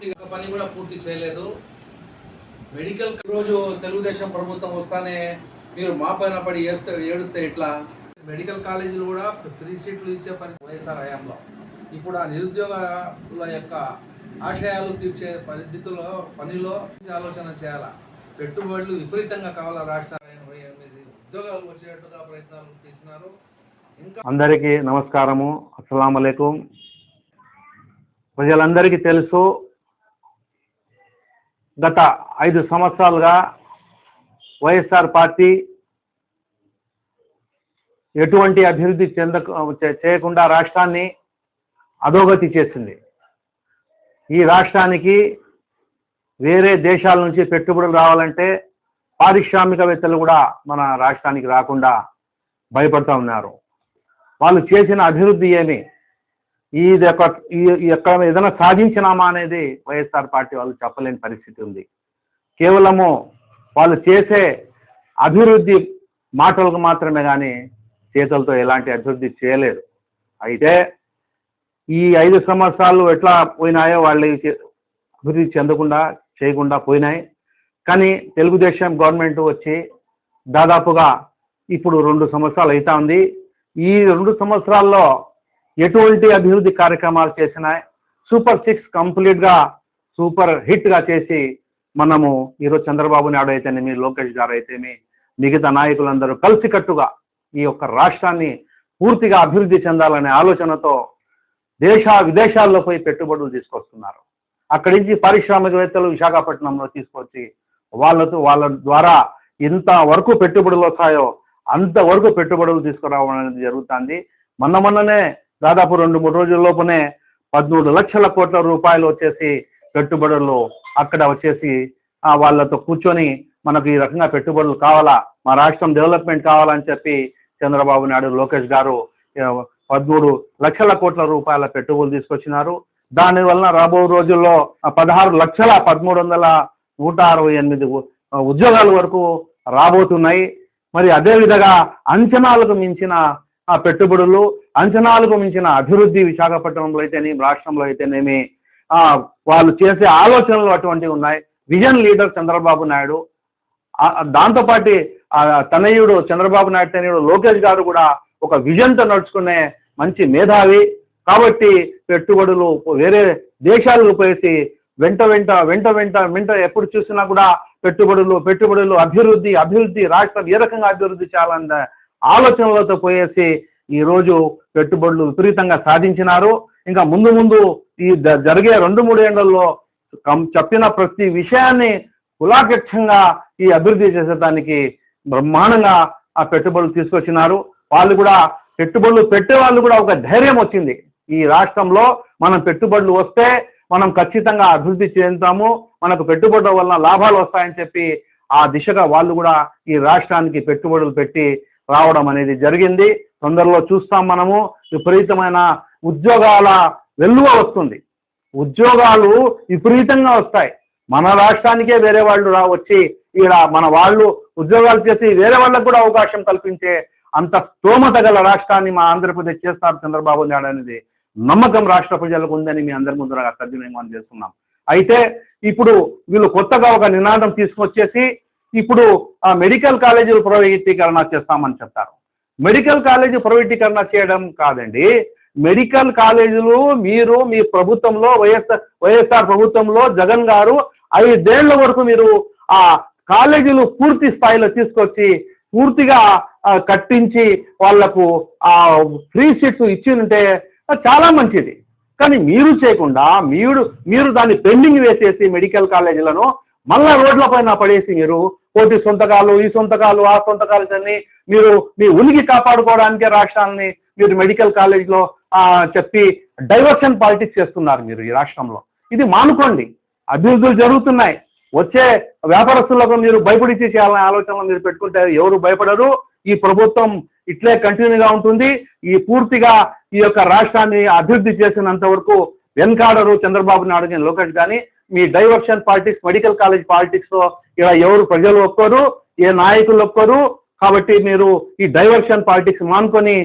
పూర్తిగా పని కూడా పూర్తి చేయలేదు. మెడికల్ రోజు తెలుగుదేశం ప్రభుత్వం వస్తానే మీరు మా పైన పడి ఏస్తే ఏడుస్తే ఎట్లా? మెడికల్ కాలేజీలు కూడా ఫ్రీ సీట్లు ఇచ్చే పని వైఎస్ఆర్ హయాంలో. ఇప్పుడు ఆ నిరుద్యోగుల యొక్క ఆశయాలు తీర్చే పరిస్థితుల్లో పనిలో ఆలోచన చేయాలా? పెట్టుబడులు విపరీతంగా కావాలా రాష్ట్ర ఎనిమిది ఉద్యోగాలు వచ్చేట్టుగా ప్రయత్నాలు చేసినారు. ఇంకా అందరికీ నమస్కారము. అస్సలం ప్రజలందరికీ తెలుసు గత ఐదు సంవత్సరాలుగా వైఎస్ఆర్ పార్టీ ఎటువంటి అభివృద్ధి చెందక చేయకుండా రాష్ట్రాన్ని అధోగతి చేసింది. ఈ రాష్ట్రానికి వేరే దేశాల నుంచి పెట్టుబడులు రావాలంటే పారిశ్రామికవేత్తలు కూడా మన రాష్ట్రానికి రాకుండా భయపడుతూ ఉన్నారు. వాళ్ళు చేసిన అభివృద్ధి ఏమి? ఇది ఒక ఈ- ఎక్కడ ఏదైనా సాధించినామా అనేది వైఎస్ఆర్ పార్టీ వాళ్ళు చెప్పలేని పరిస్థితి ఉంది. కేవలము వాళ్ళు చేసే అభివృద్ధి మాటలకు మాత్రమే కానీ చేతులతో ఎలాంటి అభివృద్ధి చేయలేదు అయితే ఈ ఐదు సంవత్సరాలు ఎట్లా పోయినాయో వాళ్ళు చే- అభివృద్ధి చెందకుండా చేయకుండా పోయినాయి. కానీ తెలుగుదేశం గవర్నమెంట్ వచ్చి దాదాపుగా ఇప్పుడు రెండు సంవత్సరాలు అవుతా ఉంది. ఈ రెండు సంవత్సరాల్లో ఎటువంటి అభివృద్ధి కార్యక్రమాలు చేసినాయి సూపర్ సిక్స్ కంప్లీట్గా సూపర్ హిట్గా చేసి మనము ఈరోజు చంద్రబాబు నాయుడు అయితేనేమి లోకేష్ గారు అయితేమి మిగతా నాయకులందరూ కలిసికట్టుగా ఈ యొక్క రాష్ట్రాన్ని పూర్తిగా అభివృద్ధి చెందాలనే ఆలోచనతో దేశ విదేశాల్లో పోయి పెట్టుబడులు తీసుకొస్తున్నారు. అక్కడి నుంచి పారిశ్రామికవేత్తలు విశాఖపట్నంలో తీసుకొచ్చి వాళ్ళతో వాళ్ళ ద్వారా ఇంత వరకు పెట్టుబడులు వస్తాయో అంతవరకు పెట్టుబడులు తీసుకురావడం అనేది జరుగుతుంది. మొన్న మొన్ననే దాదాపు రెండు మూడు రోజుల లోపునే పదమూడు లక్షల కోట్ల రూపాయలు వచ్చేసి పెట్టుబడులు అక్కడ వచ్చేసి వాళ్ళతో కూర్చొని మనకు ఈ రకంగా పెట్టుబడులు కావాలా? మా రాష్ట్రం డెవలప్మెంట్ కావాలని చెప్పి చంద్రబాబు నాయుడు లోకేష్ గారు పదమూడు లక్షల కోట్ల రూపాయల పెట్టుబడులు తీసుకొచ్చినారు. దానివల్ల రాబో రోజుల్లో పదహారు లక్షల పదమూడు వందల నూట అరవై ఎనిమిది ఉద్యోగాల వరకు రాబోతున్నాయి. మరి అదేవిధంగా అంచనాలకు మించిన ఆ పెట్టుబడులు అంచనాలకు మించిన అభివృద్ధి విశాఖపట్నంలో అయితేనేమి రాష్ట్రంలో అయితేనేమి ఆ, వాళ్ళు చేసే ఆలోచనలు అటువంటివి ఉన్నాయి. విజన్ లీడర్ చంద్రబాబు నాయుడు దాంతోపాటి తనయుడు చంద్రబాబు నాయుడు తనయుడు లోకేష్ గారు కూడా ఒక విజన్తో నడుచుకునే మంచి మేధావి. కాబట్టి పెట్టుబడులు వేరే దేశాలకు పోయేసి వెంట వెంట వెంట వెంట వెంట ఎప్పుడు చూసినా కూడా పెట్టుబడులు పెట్టుబడులు అభివృద్ధి అభివృద్ధి రాష్ట్రం ఏ రకంగా అభివృద్ధి చేయాలన్న ఆలోచనలతో పోయేసి ఈరోజు పెట్టుబడులు విపరీతంగా సాధించినారు. ఇంకా ముందు ముందు ఈ జ- జరిగే రెండు మూడు ఏళ్ళలో చెప్పిన ప్రతి విషయాన్ని కులాకక్షంగా ఈ అభివృద్ధి చేసేదానికి బ్రహ్మాండంగా ఆ పెట్టుబడులు తీసుకొచ్చినారు. వాళ్ళు కూడా పెట్టుబడులు పెట్టే వాళ్ళు కూడా ఒక ధైర్యం వచ్చింది. ఈ రాష్ట్రంలో మనం పెట్టుబడులు వస్తే మనం ఖచ్చితంగా అభివృద్ధి చెందుతాము. మనకు పెట్టుబడుల వలన లాభాలు వస్తాయని చెప్పి ఆ దిశగా వాళ్ళు కూడా ఈ రాష్ట్రానికి పెట్టుబడులు పెట్టి రావడం అనేది జరిగింది. తొందరలో చూస్తాం మనము. విపరీతమైన ఉద్యోగాల వెల్లువ వస్తుంది. ఉద్యోగాలు విపరీతంగా వస్తాయి. మన రాష్ట్రానికే వేరే వాళ్ళు రా వచ్చి ఈడ మన వాళ్ళు ఉద్యోగాలు చేసి వేరే వాళ్ళకు కూడా అవకాశం కల్పించే అంత స్తోమత గల రాష్ట్రాన్ని మా ఆంధ్రప్రదేశ్ చేస్తారు చంద్రబాబు నాయుడు అనేది నమ్మకం రాష్ట్ర ప్రజలకు ఉందని మీ అందరి ముందర సద్వినియోగం చేస్తున్నాం. అయితే ఇప్పుడు వీళ్ళు కొత్తగా ఒక నినాదం తీసుకొచ్చేసి ఇప్పుడు ఆ మెడికల్ కాలేజీలు ప్రైవేటీకరణ చేస్తామని చెప్తారు మెడికల్ కాలేజీ ప్రైవేటీకరణ చేయడం కాదండి. మెడికల్ కాలేజీలు మీరు మీ ప్రభుత్వంలో వైఎస్ఆర్ వైఎస్ఆర్ ప్రభుత్వంలో జగన్ గారు ఐదేళ్ళ వరకు మీరు ఆ కాలేజీలు పూర్తి స్థాయిలో తీసుకొచ్చి పూర్తిగా కట్టించి వాళ్ళకు ఆ ఫ్రీ సీట్స్ ఇచ్చి ఉంటే చాలా మంచిది. కానీ మీరు చేయకుండా మీరు మీరు దాన్ని పెండింగ్ వేసేసి మెడికల్ కాలేజీలను మళ్ళా రోడ్ల పైన పడేసి మీరు కోటి సొంతకాలు ఈ సొంతకాలు ఆ సొంతకాలు అన్ని మీరు మీ ఉనికి కాపాడుకోవడానికి రాష్ట్రాన్ని మీరు మెడికల్ కాలేజ్లో ఆ, చెప్పి డైవర్షన్ పాలిటిక్స్ చేస్తున్నారు మీరు ఈ రాష్ట్రంలో. ఇది మానుకోండి. అభివృద్ధులు జరుగుతున్నాయి. వచ్చే వ్యాపారస్తులకు మీరు భయపడిచి చేయాలనే ఆలోచనలు మీరు పెట్టుకుంటే ఎవరు భయపడరు. ఈ ప్రభుత్వం ఇట్లే కంటిన్యూగా ఉంటుంది. ఈ పూర్తిగా ఈ యొక్క రాష్ట్రాన్ని అభివృద్ధి చేసినంత వరకు వెనకాడరు చంద్రబాబు నాయుడు కానీ లోకేష్ కానీ మీ డైవర్షన్ పాలిటిక్స్ మెడికల్ కాలేజ్ పాలిటిక్స్లో ఇలా ఎవరు ప్రజలు ఒక్కరు ఏ నాయకులు ఒక్కరు కాబట్టి మీరు ఈ డైవర్షన్ పాలిటిక్స్ మానుకొని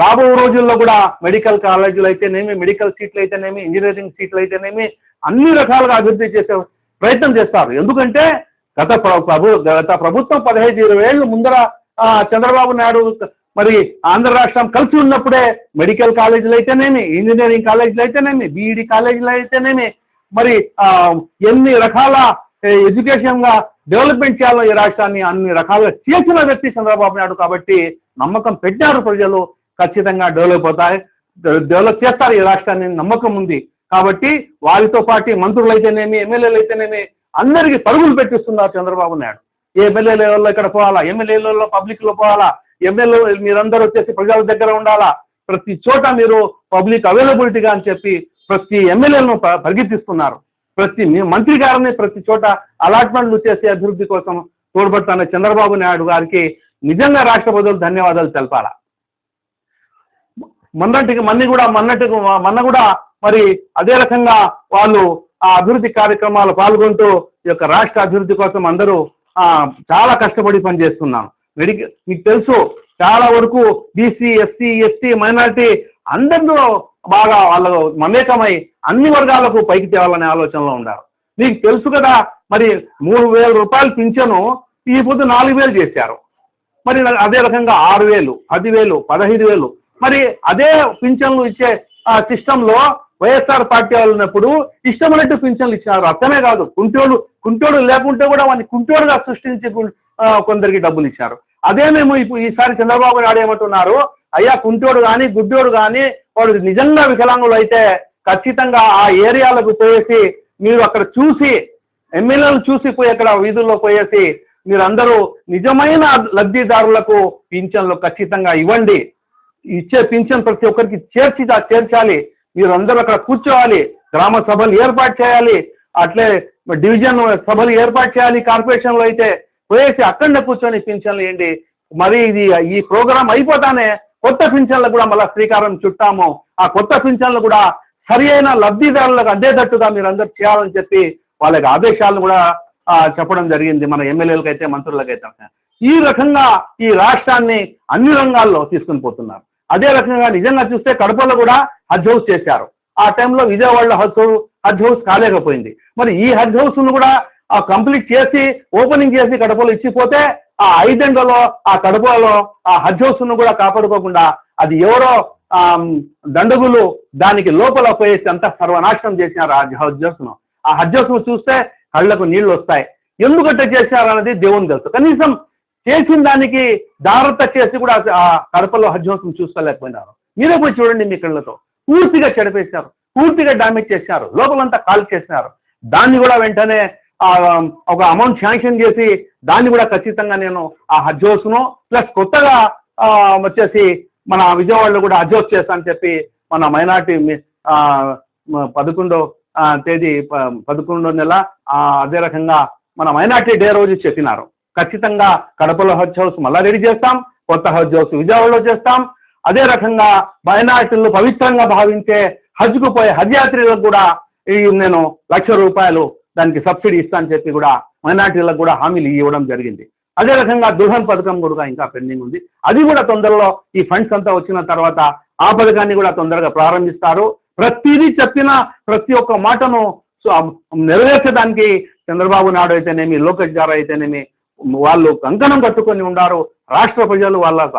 రాబో రోజుల్లో కూడా మెడికల్ కాలేజీలు అయితేనేమి మెడికల్ సీట్లు అయితేనేమి ఇంజనీరింగ్ సీట్లు అయితేనేమి అన్ని రకాలుగా అభివృద్ధి చేసే ప్రయత్నం చేస్తారు. ఎందుకంటే గత ప్రభు గత ప్రభుత్వం పదహైదు ఇరవై ఏళ్ళు ముందర చంద్రబాబు నాయుడు మరి ఆంధ్ర రాష్ట్రం కలిసి ఉన్నప్పుడే మెడికల్ కాలేజీలు అయితేనేమి ఇంజనీరింగ్ కాలేజీలు అయితేనేమి బీఈడి కాలేజీలు అయితేనేమి మరి ఆ, ఎన్ని రకాల ఎడ్యుకేషన్గా డెవలప్మెంట్ చేయాలో ఈ రాష్ట్రాన్ని అన్ని రకాలుగా చేసిన వ్యక్తి చంద్రబాబు నాయుడు కాబట్టి నమ్మకం పెట్టారు ప్రజలు ఖచ్చితంగా డెవలప్ అవుతాయి డెవలప్ చేస్తారు ఈ రాష్ట్రాన్ని నమ్మకం ఉంది. కాబట్టి వారితో పాటు మంత్రులు అయితేనేమి ఎమ్మెల్యేలు అయితేనేమి అందరికీ పరుగులు పెట్టిస్తున్నారు చంద్రబాబు నాయుడు. ఏ ఎమ్మెల్యే లెవెల్లో ఇక్కడ పోవాలా? ఎమ్మెల్యే లెవెల్లో పబ్లిక్లో పోవాలా? ఎమ్మెల్యే మీరందరూ వచ్చేసి ప్రజల దగ్గర ఉండాలా? ప్రతి చోట మీరు పబ్లిక్ అవైలబిలిటీగా అని చెప్పి ప్రతి ఎమ్మెల్యేలను పరిగెత్తిస్తున్నారు. ప్రతి మీ- మంత్రి గారిని ప్రతి చోట అలాట్మెంట్లు చేసే అభివృద్ధి కోసం తోడ్పడుతున్న చంద్రబాబు నాయుడు గారికి నిజంగా రాష్ట్ర ప్రజలు ధన్యవాదాలు తెలపాల? మొన్నటికి మన్ని కూడా మొన్నటికి మొన్న కూడా మరి అదే రకంగా వాళ్ళు ఆ అభివృద్ధి కార్యక్రమాలు పాల్గొంటూ ఈ యొక్క రాష్ట్ర అభివృద్ధి కోసం అందరూ చాలా కష్టపడి పనిచేస్తున్నాం మెడికల్ మీకు తెలుసు చాలా వరకు బీసీ ఎస్సీ ఎస్టీ మైనారిటీ అందరిలో బాగా వాళ్ళు మమేకమై అన్ని వర్గాలకు పైకి తేవాలనే ఆలోచనలో ఉన్నారు. మీకు తెలుసు కదా మరి మూడు వేల రూపాయలు పింఛను ఈ పొద్దు నాలుగు వేలు చేశారు. మరి అదే రకంగా ఆరు వేలు పదివేలు పదహైదు వేలు. మరి అదే పింఛన్లు ఇచ్చే సిస్టంలో వైఎస్ఆర్ పార్టీ వాళ్ళు ఉన్నప్పుడు ఇష్టమైనట్టు పింఛన్లు ఇచ్చినారు. అర్థమే కాదు. కుంటోడు కుంటోడు లేకుంటే కూడా వాడిని కుంటోడుగా సృష్టించి కొందరికి డబ్బులు ఇచ్చారు. అదే మేము ఇప్పుడు ఈసారి చంద్రబాబు నాయుడు ఏమంటున్నారు? అయ్యా కుంటోడు కానీ గుడ్డోడు కానీ వాడు నిజంగా వికలాంగులు అయితే ఖచ్చితంగా ఆ ఏరియాలకు పోయేసి మీరు అక్కడ చూసి ఎమ్మెల్యేలు చూసి పోయి అక్కడ వీధుల్లో పోయేసి మీరందరూ నిజమైన లబ్ధిదారులకు పింఛన్లు ఖచ్చితంగా ఇవ్వండి. ఇచ్చే పింఛన్ ప్రతి ఒక్కరికి చేర్చి చేర్చాలి. మీరందరూ అక్కడ కూర్చోవాలి. గ్రామ సభలు ఏర్పాటు చేయాలి. అట్లే డివిజన్ సభలు ఏర్పాటు చేయాలి కార్పొరేషన్లో అయితే. పోయేసి అక్కడనే కూర్చొని పింఛన్లు ఇవ్వండి. మరి ఇది ఈ ప్రోగ్రాం అయిపోతానే కొత్త పింఛన్లు కూడా మళ్ళీ శ్రీకారం చుట్టాము. ఆ కొత్త పింఛన్లు కూడా సరి అయిన లబ్ధిదారులకు అందేటట్టుగా మీరు అందరూ చేయాలని చెప్పి వాళ్ళకి ఆదేశాలను కూడా చెప్పడం జరిగింది. మన ఎమ్మెల్యేలకైతే మంత్రులకైతే. ఈ రకంగా ఈ రాష్ట్రాన్ని అన్ని రంగాల్లో తీసుకుని పోతున్నారు. అదే రకంగా నిజంగా చూస్తే కడపలో కూడా హజ్ హౌస్ చేశారు. ఆ టైంలో విజయవాడలో హజ్ హజ్ హౌస్ కాలేకపోయింది. మరి ఈ హజ్ హౌస్ను కూడా కంప్లీట్ చేసి ఓపెనింగ్ చేసి కడపలో ఇచ్చిపోతే ఆ ఐదెండలో ఆ కడపలో ఆ హజ్ కూడా కాపాడుకోకుండా అది ఎవరో ఆ, దండగులు దానికి లోపల పోయేసి అంతా సర్వనాశనం చేసినారు ఆ హజ్ ఆ హజ్ చూస్తే కళ్ళకు నీళ్ళు వస్తాయి. ఎందుకంటే చేశారన్నది దేవుని తెలుసు. కనీసం చేసిన దానికి దారత చేసి కూడా ఆ కడపలో హజ్వంసం చూసుకోలేకపోయినారు మీరే పోయి చూడండి మీ కళ్ళతో. పూర్తిగా చెడిపేశారు పూర్తిగా డామేజ్ చేశారు లోపలంతా కాల్ చేసినారు దాన్ని కూడా వెంటనే ఒక అమౌంట్ శాంక్షన్ చేసి దాన్ని కూడా ఖచ్చితంగా నేను ఆ హజ్ హౌస్ను ప్లస్ కొత్తగా వచ్చేసి మన విజయవాడలో కూడా హజ్ హౌస్ చేస్తానని చెప్పి మన మైనార్టీ పదకొండో తేదీ ప- పదకొండో నెల అదే రకంగా మన మైనార్టీ డే రోజు చెప్పినారు. ఖచ్చితంగా కడపలో హజ్ హౌస్ మళ్ళా రెడీ చేస్తాం. కొత్త హజ్ హౌస్ విజయవాడలో చేస్తాం. అదే రకంగా మైనార్టీలను పవిత్రంగా భావించే హజ్కు పోయే హజ్ యాత్రికులకు కూడా ఈ నేను లక్ష రూపాయలు దానికి సబ్సిడీ ఇస్తానని చెప్పి కూడా మైనార్టీలకు కూడా హామీలు ఇవ్వడం జరిగింది. అదే రకంగా దుల్హన్ పథకం కూడా ఇంకా పెండింగ్ ఉంది. అది కూడా తొందరలో ఈ ఫండ్స్ అంతా వచ్చిన తర్వాత ఆ పథకాన్ని కూడా తొందరగా ప్రారంభిస్తారు. ప్రతిదీ చెప్పిన ప్రతి ఒక్క మాటను నెరవేర్చడానికి చంద్రబాబు నాయుడు అయితేనేమి లోకేష్ గారు అయితేనేమి వాళ్ళు కంకణం కట్టుకొని ఉన్నారు రాష్ట్ర ప్రజలు వాళ్ళకు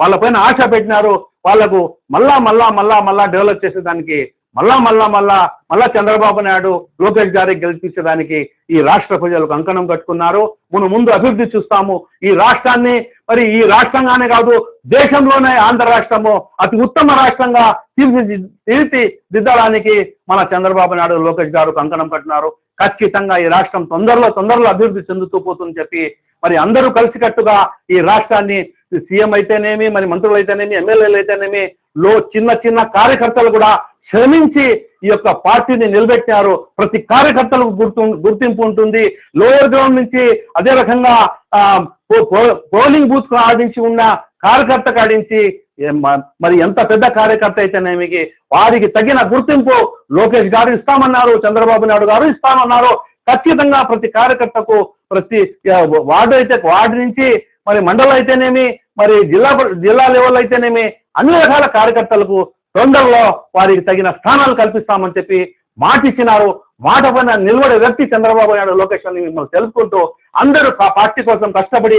వాళ్ళపైన ఆశ పెట్టినారు. వాళ్ళకు మళ్ళా మళ్ళా మళ్ళా మళ్ళా డెవలప్ చేసేదానికి మళ్ళా మళ్ళా మళ్ళా మళ్ళా చంద్రబాబు నాయుడు లోకేష్ గారికి గెలిపించడానికి ఈ రాష్ట్ర ప్రజలకు కంకణం కట్టుకున్నారు. మనం ముందు అభివృద్ధి చూస్తాము. ఈ రాష్ట్రాన్ని మరి ఈ రాష్ట్రంగానే కాదు దేశంలోనే ఆంధ్ర రాష్ట్రము అతి ఉత్తమ రాష్ట్రంగా తీర్చి తీర్చిదిద్దడానికి మన చంద్రబాబు నాయుడు లోకేష్ గారు కంకణం కట్టినారు. ఖచ్చితంగా ఈ రాష్ట్రం తొందరలో తొందరలో అభివృద్ధి చెందుతూ పోతుందని చెప్పి మరి అందరూ కలిసికట్టుగా ఈ రాష్ట్రాన్ని సీఎం అయితేనేమి మరి మంత్రులు అయితేనేమి ఎమ్మెల్యేలు అయితేనేమి లో చిన్న చిన్న కార్యకర్తలు కూడా శ్రమించి ఈ యొక్క పార్టీని నిలబెట్టారు ప్రతి కార్యకర్తలకు గుర్తు గుర్తింపు ఉంటుంది. లోయర్ గ్రౌండ్ నుంచి అదే రకంగా పోలింగ్ బూత్ ఆడించి ఉన్న కార్యకర్త కాడించి మరి ఎంత పెద్ద కార్యకర్త అయితేనేమి వారికి తగిన గుర్తింపు లోకేష్ గారు ఇస్తామన్నారు చంద్రబాబు నాయుడు గారు ఇస్తామన్నారు. ఖచ్చితంగా ప్రతి కార్యకర్తకు ప్రతి వార్డు అయితే వార్డు నుంచి మరి మండలం అయితేనేమి మరి జిల్లా జిల్లా లెవెల్ అయితేనేమి అన్ని రకాల కార్యకర్తలకు తొందరలో వారికి తగిన స్థానాలు కల్పిస్తామని చెప్పి మాటిచ్చినారు. మాట పైన నిలబడే వ్యక్తి చంద్రబాబు నాయుడు లోకేష్ అని మిమ్మల్ని తెలుసుకుంటూ అందరూ పార్టీ కోసం కష్టపడి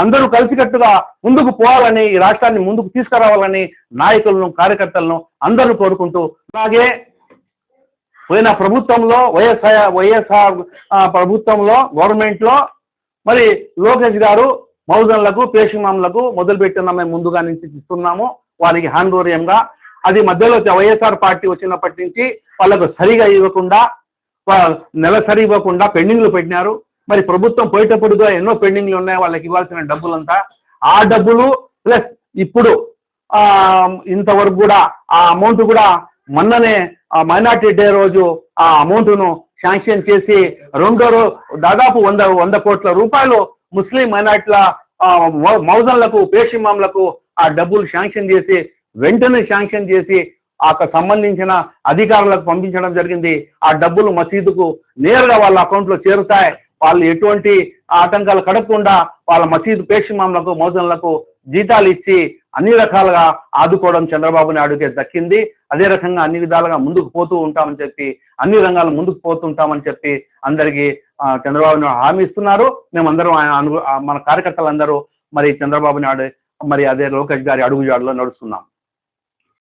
అందరూ కలిసికట్టుగా ముందుకు పోవాలని ఈ రాష్ట్రాన్ని ముందుకు తీసుకురావాలని నాయకులను కార్యకర్తలను అందరూ కోరుకుంటూ అలాగే పోయిన ప్రభుత్వంలో వైఎస్ఆర్ వైఎస్ఆర్ ప్రభుత్వంలో గవర్నమెంట్లో మరి లోకేష్ గారు మౌజన్లకు పేషిమాంలకు మొదలుపెట్టిన మేము ముందుగా నుంచి ఇస్తున్నాము వారికి హాండోరియంగా అది మధ్యలో వైఎస్ఆర్ పార్టీ వచ్చినప్పటి నుంచి వాళ్ళకు సరిగా ఇవ్వకుండా నెలసరి ఇవ్వకుండా పెండింగ్లు పెట్టినారు. మరి ప్రభుత్వం పోయేటప్పుడుగా ఎన్నో పెండింగ్లు ఉన్నాయి వాళ్ళకి ఇవ్వాల్సిన డబ్బులంతా. ఆ డబ్బులు ప్లస్ ఇప్పుడు ఇంతవరకు కూడా ఆ అమౌంట్ కూడా మొన్ననే మైనార్టీ డే రోజు ఆ అమౌంట్ను శాంక్షన్ చేసి రెండో దాదాపు వంద వంద కోట్ల రూపాయలు ముస్లిం మైనార్టీల మౌ- మౌజన్లకు పేషిమాంలకు ఆ డబ్బులు శాంక్షన్ చేసి వెంటనే శాంక్షన్ చేసి ఆ సంబంధించిన అధికారులకు పంపించడం జరిగింది. ఆ డబ్బులు మసీదుకు నేరుగా వాళ్ళ అకౌంట్లో చేరుతాయి. వాళ్ళు ఎటువంటి ఆటంకాలు కడగకుండా వాళ్ళ మసీదు పేషిమాంలకు మౌజన్లకు జీతాలు ఇచ్చి అన్ని రకాలుగా ఆదుకోవడం చంద్రబాబు నాయుడుకే దక్కింది. అదే రకంగా అన్ని విధాలుగా ముందుకు పోతూ ఉంటామని చెప్పి అన్ని రంగాలు ముందుకు పోతుంటామని చెప్పి అందరికీ చంద్రబాబు నాయుడు హామీ ఇస్తున్నారు. మేమందరం ఆయన అను మన కార్యకర్తలందరూ మరి చంద్రబాబు నాయుడు మరి అదే లోకేష్ గారి అడుగుజాడలో నడుస్తున్నాం.